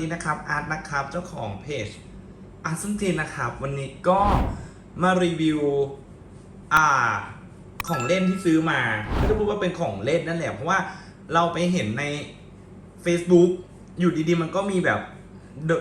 ดีนะครับอาร์ตนะครับเจ้าของเพจอาร์ตซุนจีนนะครับ วันนี้ก็มารีวิวอ่าของเล่นที่ซื้อมาไม่ต้องพูดว่าเป็นของเล่นนั่นแหละเพราะว่าเราไปเห็นใน Facebook อยู่ดีๆ มันก็มีแบบ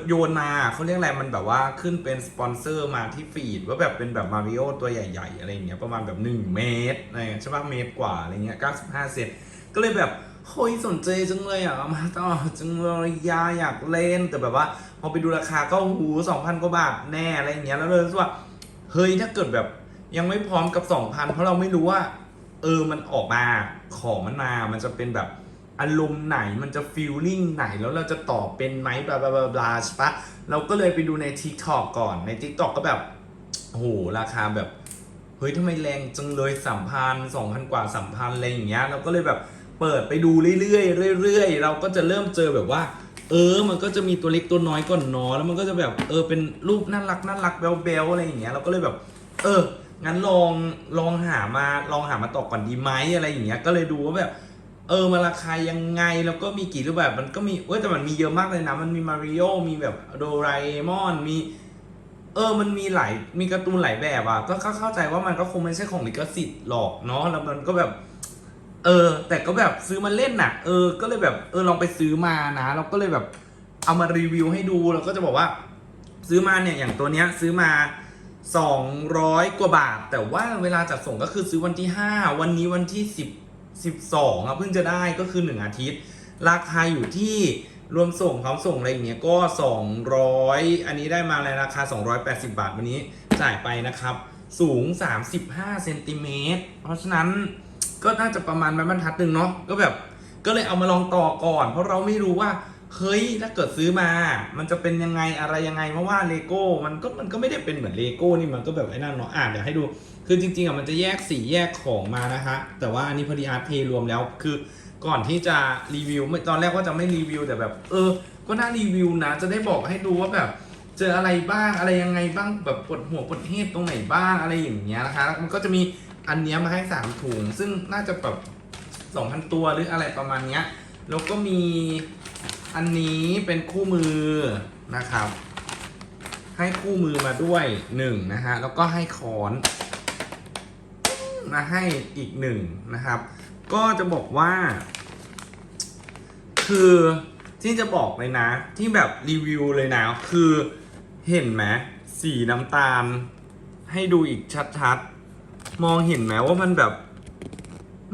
โยนมาเขาเรียกอะไรมันแบบว่าขึ้นเป็นสปอนเซอร์มาที่ฟีดว่าแบบเป็นแบบมาริโอตัวใหญ่ ๆ อะไรอย่างเงี้ยประมาณแบบ 1 เมตรอะไรเงี้ยใช่ป่ะเมตรกว่าอะไรเงี้ย95 เซนก็เลยแบบ เฮ้ยสนใจจังเลยอะมาต่อจังเลยยาอยากเล่นแต่แบบว่าพอไปดูราคาก็หู2,000กว่าบาทแน่อะไรอย่างเงี้ยแล้วเลยรู้สึกว่าเฮ้ยถ้าเกิดแบบยังไม่พร้อมกับ2,000เพราะเราไม่รู้ว่า เออมันออกมาของมันมามันจะเป็นแบบอารมณ์ไหนมันจะฟีลลิ่งไหนแล้วเราจะตอบเป็นไหมบลาบลาบลาบลาใช่ปะเราก็เลยไปดูใน TikTok ก่อนใน TikTok ก็แบบโอ้โหราคาแบบเฮ้ยทำไมแรงจังเลยสามพันสองพันกว่าสามพันอะไรอย่างเงี้ยเราก็เลยแบบ เปิดไปดูเรื่อยๆเรื่อยๆ เราก็จะเริ่มเจอแบบว่า เออ มันก็จะมีตัวเล็กตัวน้อยก่อนเนอะแล้วมันก็จะแบบเออเป็นรูปน่ารักน่ารักแบลๆอะไรอย่างเงี้ยเราก็เลยแบบ เออ งั้นลองลองหามาลองหามาตอกก่อนดีไหมอะไรอย่างเงี้ยก็เลยดูว่าแบบ เออมันราคายังไงแล้วก็มีกี่รูปแบบมันก็มีเว้ยแต่มันมีเยอะมากเลยนะ มันมีมาริโอมีแบบโดราเอมอนมีเออ มันมีหลาย มีการ์ตูนหลายแบบอะ ก็เข้าเข้าใจว่ามันก็คงไม่ใช่ของลิขสิทธิ์หรอกเนาะ แล้วมันก็แบบ เออ แต่ก็แบบซื้อมาเล่นน่ะ เออ ก็เลยแบบเออลองไปซื้อมานะเราก็เลยแบบเอามารีวิวให้ดูแล้วก็จะบอกว่า ซื้อมาเนี่ยอย่างตัวเนี้ยซื้อมา 200 กว่าบาท แต่ว่าเวลาจัดส่งก็คือซื้อวันที่ 5 วันนี้วันที่ 10 12อะเพิ่งจะได้ก็คือ 1 อาทิตย์ ราคาอยู่ที่รวมส่งพร้อมส่งอะไรอย่างเงี้ยก็ 200 อันนี้ได้มาในราคา 280 บาทวันนี้จ่ายไปนะครับ สูง 35เซนติเมตรเพราะฉะนั้น ก็น่าจะประมาณบรรทัดหนึ่งเนาะก็แบบก็เลยเอามาลองต่อก่อน เพราะเราไม่รู้ว่าเฮ้ยถ้าเกิดซื้อมา มันจะเป็นยังไงอะไรยังไงเพราะว่าเลโก้มันก็มันก็ไม่ได้เป็นเหมือนเลโก้นี่มันก็แบบไอ้นั่นเนาะอ่านเดี๋ยวให้ดู คือจริงๆอะมันจะแยกสีแยกของมานะคะแต่ว่าอันนี้พอดีอาร์ตเทรวมแล้วคือก่อนที่จะรีวิวตอนแรกว่าจะไม่รีวิวแต่แบบ เออ ก็น่ารีวิวนะ จะได้บอกให้ดูว่าแบบ เจออะไรบ้างอะไรยังไงบ้างแบบปวดหัวปวดเฮดตรงไหนบ้างอะไรอย่างเงี้ยนะคะมันก็จะมี อันเนี้ยมาให้สามถุง ซึ่งน่าจะแบบสองพันตัวหรืออะไรประมาณเนี้ย แล้วก็มีอันนี้เป็นคู่มือนะครับ ให้คู่มือมาด้วยหนึ่งนะฮะ แล้วก็ให้ค้อนมาให้อีกหนึ่งนะครับ ก็จะบอกว่า คือที่จะบอกเลยนะ ที่แบบรีวิวเลยนะ คือเห็นไหมสีน้ำตาล ให้ดูอีกชัดๆ มองเห็นไหมว่ามันแบบ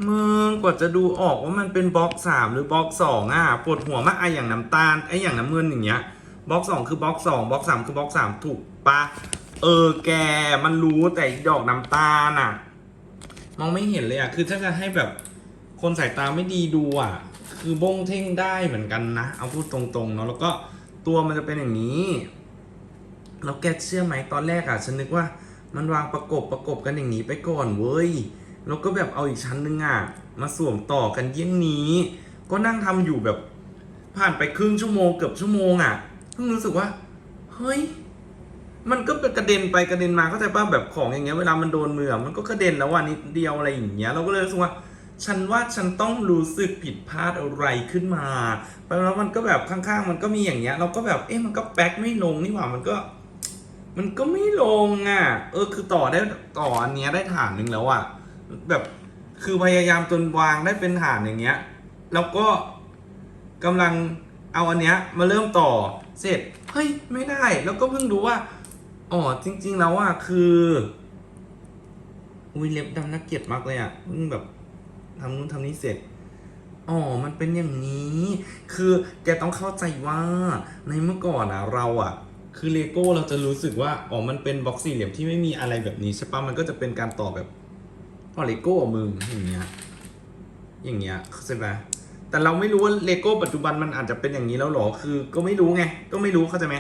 มึงกว่าจะดูออกว่ามันเป็นบล็อกสามหรือบล็อกสองอะปวดหัวมากไออย่างน้ำตาลไออย่างน้ำเงินอย่างเงี้ยบล็อกสองคือบล็อกสองบล็อกสามคือบล็อกสามถูกปะเออแกมันรู้แต่ดอกน้ำตาลอะ มองไม่เห็นเลยอะคือถ้าจะให้แบบคนสายตาไม่ดีดูอะ คือบงเท่งได้เหมือนกันนะเอาพูดตรงๆเนาะแล้วก็ตัวมันจะเป็นอย่างนี้แล้วแกเชื่อไหมตอนแรกอะฉันนึกว่า มันวางประกบประกบกันอย่างนี้ไปก่อนเว้ย แล้วก็แบบเอาอีกชั้นนึงอะ มาสวมต่อกันเยี่ยงนี้ ก็นั่งทำอยู่แบบผ่านไปครึ่งชั่วโมงเกือบชั่วโมงอะเพิ่งรู้สึกว่า เฮ้ย มันก็เป็นกระเด็นไปกระเด็นมาเข้าใจป่ะแบบของอย่างเงี้ยเวลามันโดนมือมันก็กระเด็นแล้ววันนิดเดียวอะไรอย่างเงี้ยเราก็เลยรู้สึกว่าฉันว่าฉันต้องรู้สึกผิดพลาดอะไรขึ้นมาแล้วมันก็แบบข้างๆ มันก็มีอย่างเงี้ย เราก็แบบ เอ๊ะมันก็แป๊กไม่ลงนี่หว่ามันก็ มันก็ไม่ลงอะ เออ คือต่อได้ต่ออันเนี้ยได้ฐานหนึ่งแล้วอะ แบบคือพยายามจนวางได้เป็นฐานอย่างเงี้ย แล้วก็กำลังเอาอันเนี้ยมาเริ่มต่อเสร็จเฮ้ยไม่ได้ แล้วก็เพิ่งรู้ว่าอ๋อจริง ๆ แล้วอะคืออุ้ยเล็บดำน่าเกลียดมากเลยอะเพิ่งแบบทำนู้นทำนี้เสร็จอ๋อ มันเป็นอย่างนี้ คือแกต้องเข้าใจว่าในเมื่อก่อนอะเราอะ คือเลโก้เราจะรู้สึกว่าอ๋อมันเป็นบล็อกสี่เหลี่ยมที่ไม่มีอะไรแบบนี้ใช่ปะมันก็จะเป็นการต่อแบบต่อเลโก้อะมึงอย่างเงี้ยอย่างเงี้ยเข้าใจปะแต่เราไม่รู้ว่าเลโก้ปัจจุบันมันอาจจะเป็นอย่างนี้แล้วหรอคือ ก็ไม่รู้ไงก็ไม่รู้เข้าใจไหม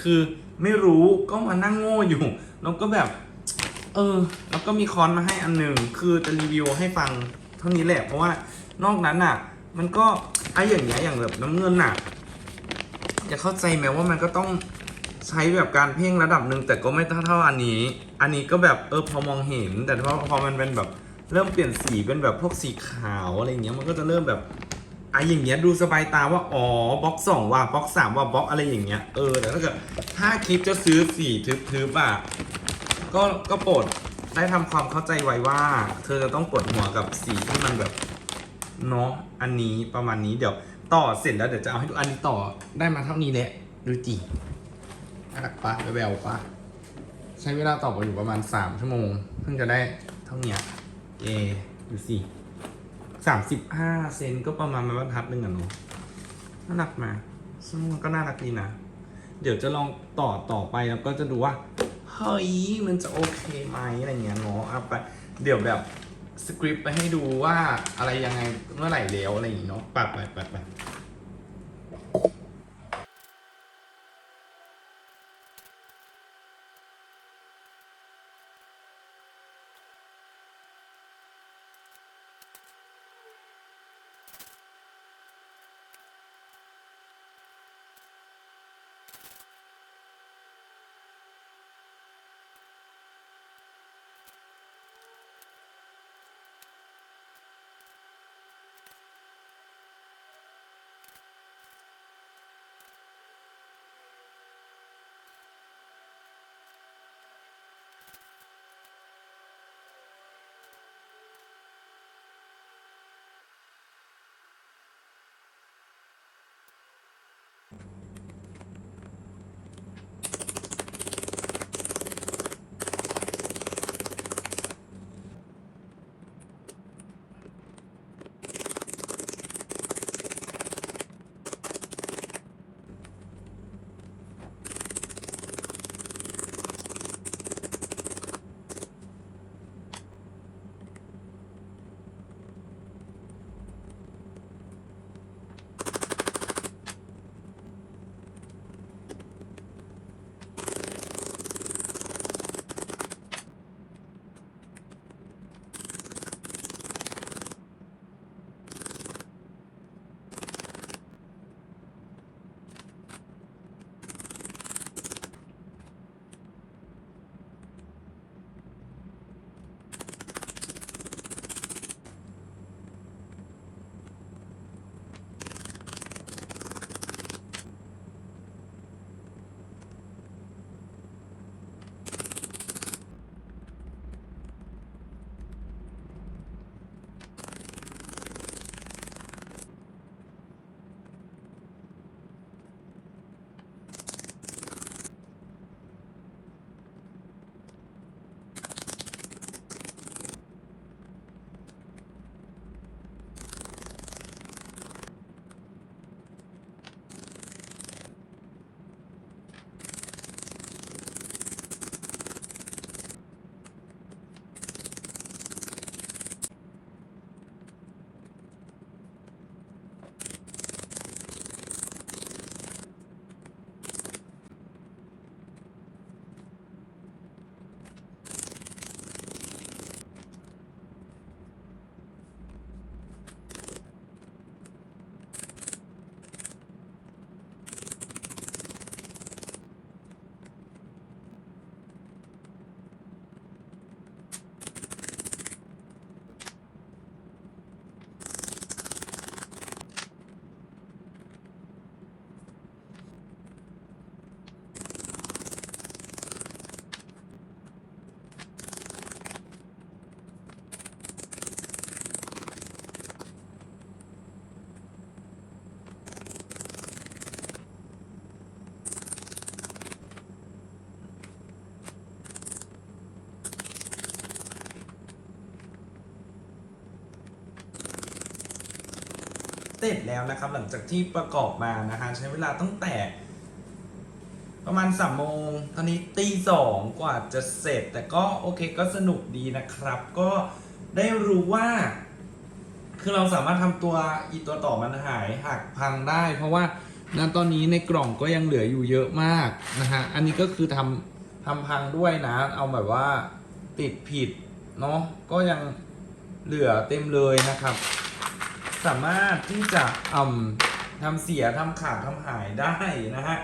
คือไม่รู้ก็มานั่งโง่อยู่แล้วก็แบบ เออ แล้วก็มีคอนมาให้อันหนึ่งคือจะรีวิวให้ฟังเท่านี้แหละเพราะว่านอกนั้นอะ มันก็ไอ้อย่างเงี้ยอย่างแบบน้ำเงินอะจะเข้าใจไหมว่ามันก็ต้อง ใช้แบบการเพ่งระดับหนึ่งแต่ก็ไม่เท่าเท่าอันนี้ อันนี้ก็แบบเออพอมองเห็น แต่พอพอมันเป็นแบบเริ่มเปลี่ยนสีเป็นแบบพวกสีขาวอะไรเงี้ยมันก็จะเริ่มแบบอะอย่างเงี้ยดูสบายตาว่าอ๋อบล็อกสองว่าบล็อกสามว่าบล็อกอะไรอย่างเงี้ยเออแต่ถ้าเกิดถ้าคลิปจะซื้อสีทึบๆอะก็ก็โปรดได้ทำความเข้าใจไว้ว่า เธอจะต้องปวดหัวกับสีที่มันแบบเนาะอันนี้ประมาณนี้เดี๋ยวต่อเสร็จแล้วเดี๋ยวจะเอาให้ดูอันนี้ต่อได้มาเท่านี้แหละดูจี น่ารักปะแววปะใช้เวลาตอไปอยู่ประมาณสามชั่วโมง เพิ่งจะได้เท่าเนี้ยเอดูสิสามสิบห้าเซนก็ประมาณไม้บรรทัดหนึ่งอะเนาะน่ารักมาซึ่งมันก็น่ารักดีนะ เดี๋ยวจะลองต่อต่อไปแล้วก็จะดูว่า เฮ้ย มันจะโอเคไหมอะไรเงี้ยเนาะเอาไปเดี๋ยวแบบสคริปต์ไปให้ดูว่าอะไรยังไงเมื่อไหร่แล้วอะไรอย่างงี้เนาะปัดไปปัดไป เสร็จแล้วนะครับ หลังจากที่ประกอบมานะฮะใช้เวลาตั้งแต่ ประมาณสามโมงตอนนี้ตีสองกว่าจะเสร็จ แต่ก็โอเคก็สนุกดีนะครับ ก็ได้รู้ว่า คือเราสามารถทำตัวอีตัวต่อมันหายหักพังได้ เพราะว่าณตอนนี้ในกล่องก็ยังเหลืออยู่เยอะมากนะฮะอันนี้ก็คือทำทำพังด้วยนะ เอาแบบว่าติดผิดเนาะก็ยังเหลือเต็มเลยนะครับ สามารถที่จะอืมทำเสียทำขาดทำหายได้นะฮะ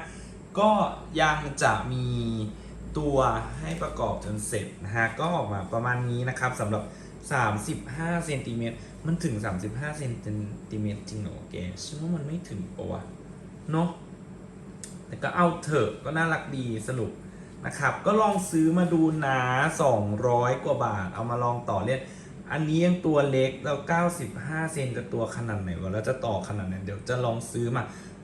ก็ยังจะมีตัวให้ประกอบจนเสร็จนะฮะ ก็ออกมาประมาณนี้นะครับสำหรับ 35เซนติเมตรมันถึง 35เซนติเมตรจริงเหรอแกฉันว่ามันไม่ถึงปะวะเนาะแต่ก็เอาเถอะก็น่ารักดีสนุกนะครับ ก็ลองซื้อมาดูนะ200 กว่าบาท เอามาลองต่อเล่น อันนี้ยังตัวเล็กแล้ว95 เซนจะตัวขนาดไหนวะแล้วจะต่อขนาดไหนเดี๋ยวจะลองซื้อมา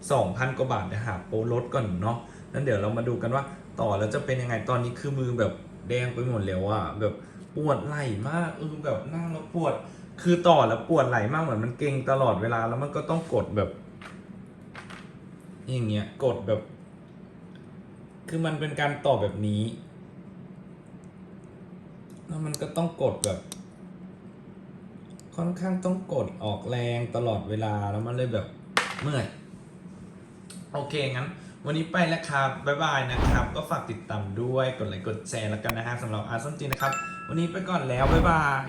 2,000 กว่าบาทเดี๋ยวหาโปรลดก่อนเนาะนั้นเดี๋ยวเรามาดูกันว่าต่อแล้วจะเป็นยังไงตอนนี้คือมือแบบแดงไปหมดแล้วอะแบบปวดไหล่มากเออแบบนั่งแล้วปวด คือต่อแล้วปวดไหล่มากเหมือนมันเกร็งตลอดเวลาแล้วมันก็ต้องกดแบบ อย่างเงี้ยกดแบบ คือมันเป็นการต่อแบบนี้ แล้วมันก็ต้องกดแบบ ค่อนข้างต้องกดออกแรงตลอดเวลาแล้วมันเลยแบบเมื่อย โอเคงั้น วันนี้ไปแล้วครับ บ๊ายบายนะครับ ก็ฝากติดตามด้วย กดไลค์กดแชร์แล้วกันนะฮะสำหรับอาร์ซัมจีนะครับ วันนี้ไปก่อนแล้ว บ๊ายบาย